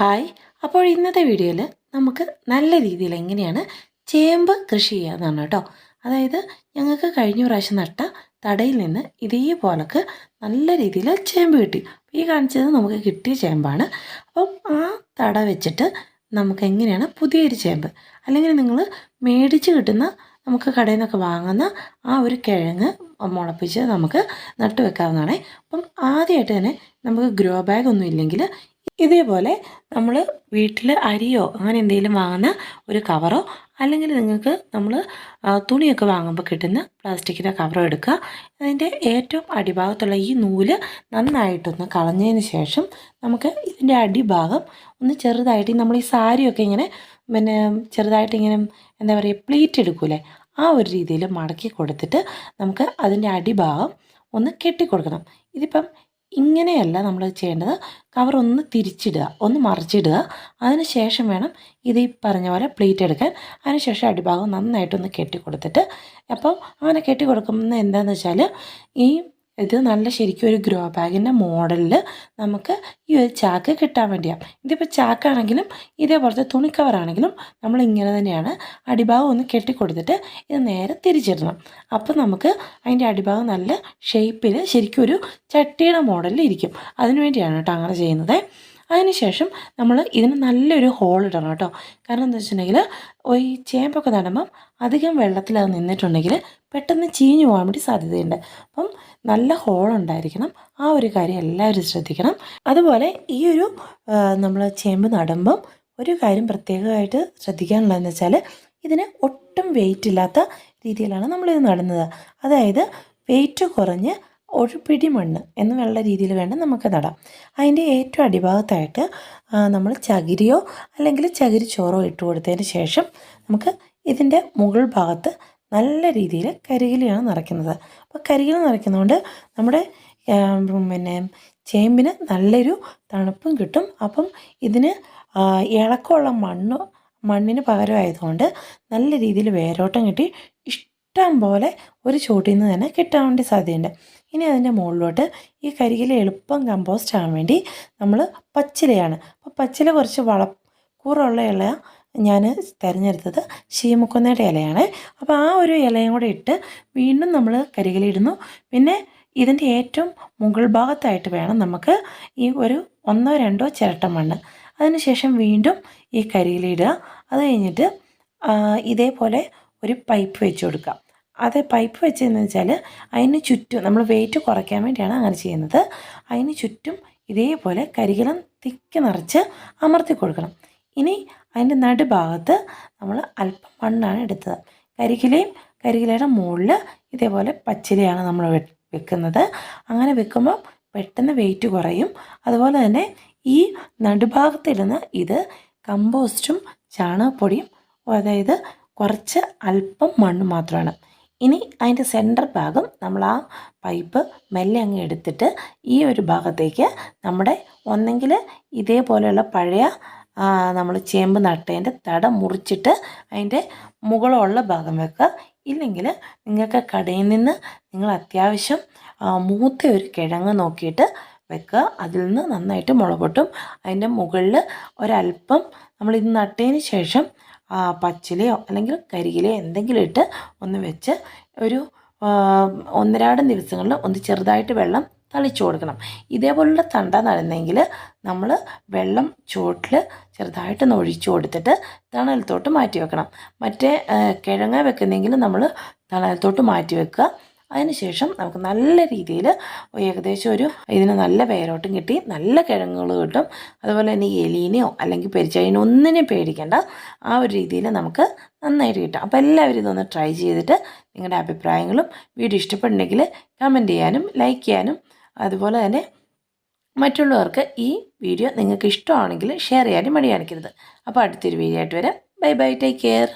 Hi. അപ്പോൾ ഇന്നത്തെ വീഡിയോയിൽ നമുക്ക് നല്ല രീതിയിൽ എങ്ങനെയാണ് ചേമ്പ് കൃഷി ചെയ്യാമെന്നാണ് കേട്ടോ. അതായത് ഞങ്ങൾക്ക് കഴിഞ്ഞ പ്രാവശ്യം നട്ട തടയിൽ നിന്ന് ഇതേപോലക്ക് നല്ല രീതിയിൽ ചേമ്പ് കിട്ടി. ഈ കാണിച്ചത് നമുക്ക് കിട്ടിയ ചേമ്പാണ്. അപ്പം ആ തട വെച്ചിട്ട് നമുക്ക് എങ്ങനെയാണ് പുതിയൊരു ചേമ്പ് അല്ലെങ്കിൽ നിങ്ങൾ മേടിച്ച് കിട്ടുന്ന നമുക്ക് കടയിൽ നിന്നൊക്കെ വാങ്ങുന്ന ആ ഒരു കിഴങ്ങ് മുളപ്പിച്ച് നമുക്ക് നട്ടു വെക്കാവുന്നതാണ് അപ്പം ആദ്യമായിട്ട് തന്നെ നമുക്ക് ഗ്രോ ബാഗ് ഒന്നും ഇല്ലെങ്കിൽ ഇതേപോലെ നമ്മൾ വീട്ടിൽ അരിയോ അങ്ങനെ എന്തെങ്കിലും വാങ്ങുന്ന ഒരു കവറോ അല്ലെങ്കിൽ നിങ്ങൾക്ക് നമ്മൾ തുണിയൊക്കെ വാങ്ങുമ്പോൾ കിട്ടുന്ന പ്ലാസ്റ്റിക്കിന്റെ കവറോ എടുക്കുക. അതിന്റെ ഏറ്റവും അടിഭാഗത്തുള്ള ഈ നൂൽ നന്നായിട്ടൊന്ന് കളഞ്ഞതിന് ശേഷം നമുക്ക് ഇതിന്റെ അടിഭാഗം ഒന്ന് ചെറുതായിട്ട് നമ്മൾ ഈ സാരിയൊക്കെ ഇങ്ങനെ പിന്നെ ചെറുതായിട്ട് ഇങ്ങനെ എന്താ പറയുക പ്ലീറ്റ് എടുക്കൂലേ? ആ ഒരു രീതിയിൽ മടക്കി കൊടുത്തിട്ട് നമുക്ക് അതിന്റെ അടിഭാഗം ഒന്ന് കെട്ടിക്കൊടുക്കണം. ഇതിപ്പം ഇങ്ങനെയല്ല നമ്മൾ ചെയ്യേണ്ടത്. കവർ ഒന്ന് തിരിച്ചിടുക ഒന്ന് മറിച്ചിടുക. അതിന് ശേഷം വേണം ഇത് ഈ പറഞ്ഞ പോലെ പ്ലേറ്റ് എടുക്കാൻ. അതിനുശേഷം അടിഭാഗം നന്നായിട്ടൊന്ന് കെട്ടി കൊടുത്തിട്ട് അപ്പം അങ്ങനെ കെട്ടി കൊടുക്കുന്നത് എന്താണെന്ന് വെച്ചാൽ ഈ ഇത് നല്ല ശരിക്കും ഒരു ഗ്രോ ബാഗിന്റെ മോഡലിൽ നമുക്ക് ഈ ഒരു ചാക്ക് കിട്ടാൻ വേണ്ടിയാണ് ഇതിപ്പോൾ ചാക്കാണെങ്കിലും ഇതേപോലത്തെ തുണിക്കവറാണെങ്കിലും നമ്മൾ ഇങ്ങനെ തന്നെയാണ് അടിഭാഗം ഒന്ന് കെട്ടിക്കൊടുത്തിട്ട് ഇത് നേരെ തിരിച്ചിടണം. അപ്പോൾ നമുക്ക് അതിന്റെ അടിഭാഗം നല്ല ഷേപ്പിൽ ശരിക്കും ഒരു ചട്ടിയുടെ മോഡലിൽ ഇരിക്കും. അതിനുവേണ്ടിയാണ് കേട്ടോ അങ്ങനെ ചെയ്യുന്നത്. അതിനുശേഷം നമ്മൾ ഇതിന് നല്ലൊരു ഹോൾ ഇടണം കേട്ടോ. കാരണം എന്താ വെച്ചിട്ടുണ്ടെങ്കിൽ ഈ ചേമ്പൊക്കെ നടുമ്പം അധികം വെള്ളത്തിൽ അത് നിന്നിട്ടുണ്ടെങ്കിൽ പെട്ടെന്ന് ചീഞ്ഞു പോകാൻ വേണ്ടി സാധ്യതയുണ്ട്. അപ്പം നല്ല ഹോൾ ഉണ്ടായിരിക്കണം. ആ ഒരു കാര്യം എല്ലാവരും ശ്രദ്ധിക്കണം. അതുപോലെ ഈ ഒരു നമ്മൾ ചേമ്പ് നടുമ്പം ഒരു കാര്യം പ്രത്യേകമായിട്ട് ശ്രദ്ധിക്കാനുള്ളതെന്ന് വെച്ചാൽ ഇതിന് ഒട്ടും വെയിറ്റ് ഇല്ലാത്ത രീതിയിലാണ് നമ്മളിത് നടുന്നത്. അതായത് വെയിറ്റ് കുറഞ്ഞ് ഒരു പിടി മണ്ണ് എന്നുള്ള രീതിയിൽ വേണം നമുക്ക് നടാം. അതിന്റെ ഏറ്റവും അടിഭാഗത്തായിട്ട് നമ്മൾ ചകിരിയോ അല്ലെങ്കിൽ ചകിരി ചോറോ ഇട്ട് കൊടുത്തതിന് ശേഷം നമുക്ക് ഇതിന്റെ മുകൾ ഭാഗത്ത് നല്ല രീതിയിൽ കരികിലാണ് നിറയ്ക്കുന്നത്. അപ്പോൾ കരികിൽ നിറയ്ക്കുന്നതുകൊണ്ട് നമ്മുടെ പിന്നെ ചേമ്പിന് നല്ലൊരു തണുപ്പും കിട്ടും. അപ്പം ഇതിന് ഇളക്കമുള്ള മണ്ണ് മണ്ണിന് പകരമായതുകൊണ്ട് നല്ല രീതിയിൽ വേരോട്ടം കിട്ടി. പോലെ ഒരു ചോട്ടിൽ നിന്ന് തന്നെ കിട്ടാൻ വേണ്ടി സാധ്യതയുണ്ട്. ഇനി അതിന്റെ മുകളിലോട്ട് ഈ കരികില എളുപ്പം കമ്പോസ്റ്റ് ആവാൻ വേണ്ടി നമ്മൾ പച്ചിലയാണ്. അപ്പോൾ പച്ചില കുറച്ച് വള കൂറുള്ള ഇല ഞാൻ തിരഞ്ഞെടുത്തത് ശീമുക്കുന്നയുടെ ഇലയാണ്. അപ്പോൾ ആ ഒരു ഇലയും കൂടെ ഇട്ട് വീണ്ടും നമ്മൾ കരികിലിടുന്നു പിന്നെ ഇതിന്റെ ഏറ്റവും മുകൾ ഭാഗത്തായിട്ട് വേണം നമുക്ക് ഈ ഒരു ഒന്നോ രണ്ടോ ചിരട്ട മണ്ണ്. അതിനുശേഷം വീണ്ടും ഈ കരിയിലിടുക അത് കഴിഞ്ഞിട്ട് ഇതേപോലെ ഒരു പൈപ്പ് വെച്ച് കൊടുക്കാം അത് പൈപ്പ് വെച്ചതെന്ന് വെച്ചാൽ അതിന് ചുറ്റും നമ്മൾ വെയിറ്റ് കുറയ്ക്കാൻ വേണ്ടിയാണ് അങ്ങനെ ചെയ്യുന്നത്. അതിന് ചുറ്റും ഇതേപോലെ കരികിലം തിക്ക് നിറച്ച് അമർത്തി കൊടുക്കണം. ഇനി അതിന്റെ നടുഭാഗത്ത് നമ്മൾ അല്പം മണ്ണാണ് എടുത്തത്. കരികിലയും കരികിലയുടെ മുകളിൽ ഇതേപോലെ പച്ചിലയാണ് നമ്മൾ വെക്കുന്നത്. അങ്ങനെ വെക്കുമ്പോൾ പെട്ടെന്ന് വെയിറ്റ് കുറയും. അതുപോലെ തന്നെ ഈ നടുഭാഗത്തിടുന്ന ഇത് കമ്പോസ്റ്റും ചാണകപ്പൊടിയും അതായത് കുറച്ച് അല്പം മണ്ണ് മാത്രമാണ്. ഇനി അതിന്റെ സെന്റർ ഭാഗം നമ്മൾ ആ പൈപ്പ് മെല്ലെ അങ്ങ് എടുത്തിട്ട് ഈ ഒരു ഭാഗത്തേക്ക് നമ്മുടെ ഒന്നെങ്കിൽ ഇതേപോലെയുള്ള പഴയ നമ്മൾ ചേമ്പ് നട്ടതിന്റെ തട മുറിച്ചിട്ട് അതിന്റെ മുകളുള്ള ഭാഗം വെക്കുക. ഇല്ലെങ്കിൽ നിങ്ങൾക്ക് കടയിൽ നിന്ന് നിങ്ങൾ അത്യാവശ്യം മൂത്ത ഒരു കിഴങ്ങ് നോക്കിയിട്ട് വെക്കുക. അതിൽ നിന്ന് നന്നായിട്ട് മുള പൊട്ടും അതിന്റെ മുകളിൽ ഒരല്പം നമ്മൾ ഇത് നട്ടതിന് ശേഷം പച്ചിലയോ അല്ലെങ്കിൽ കരിയിലയോ എന്തെങ്കിലും ഇട്ട് ഒന്ന് വെച്ച് ഒരു ഒന്നരാടം ദിവസങ്ങളിൽ ഒന്ന് ചെറുതായിട്ട് വെള്ളം തളിച്ചു കൊടുക്കണം. ഇതേപോലുള്ള തണ്ട നടുന്നെങ്കിൽ നമ്മൾ വെള്ളം ചുവട്ടിൽ ചെറുതായിട്ടൊന്ന് ഒഴിച്ചു കൊടുത്തിട്ട് തണലത്തോട്ട് മാറ്റി വെക്കണം. മറ്റേ കിഴങ്ങ വെക്കുന്നെങ്കിൽ നമ്മൾ തണലത്തോട്ട് മാറ്റി വെക്കുക. അതിനുശേഷം നമുക്ക് നല്ല രീതിയിൽ ഏകദേശം ഒരു ഇതിന് നല്ല വേരോട്ടം കിട്ടി. നല്ല കിഴങ്ങുകൾ കിട്ടും. അതുപോലെ തന്നെ എലീനെയോ അല്ലെങ്കിൽ പെരിച്ചായിനോ ഒന്നിനെയും പേടിക്കേണ്ട. ആ ഒരു രീതിയിൽ നമുക്ക് നന്നായിട്ട് കിട്ടും. അപ്പോൾ എല്ലാവരും ഇതൊന്ന് ട്രൈ ചെയ്തിട്ട് നിങ്ങളുടെ അഭിപ്രായങ്ങളും വീഡിയോ ഇഷ്ടപ്പെടുന്നെങ്കിൽ കമന്റ് ചെയ്യാനും ലൈക്ക് ചെയ്യാനും അതുപോലെ തന്നെ മറ്റുള്ളവർക്ക് ഈ വീഡിയോ നിങ്ങൾക്ക് ഇഷ്ടമാണെങ്കിൽ ഷെയർ ചെയ്യാനും മടി കാണിക്കരുത് അപ്പോൾ അടുത്തൊരു വീഡിയോ ആയിട്ട് വരാം. Bye bye. Take care.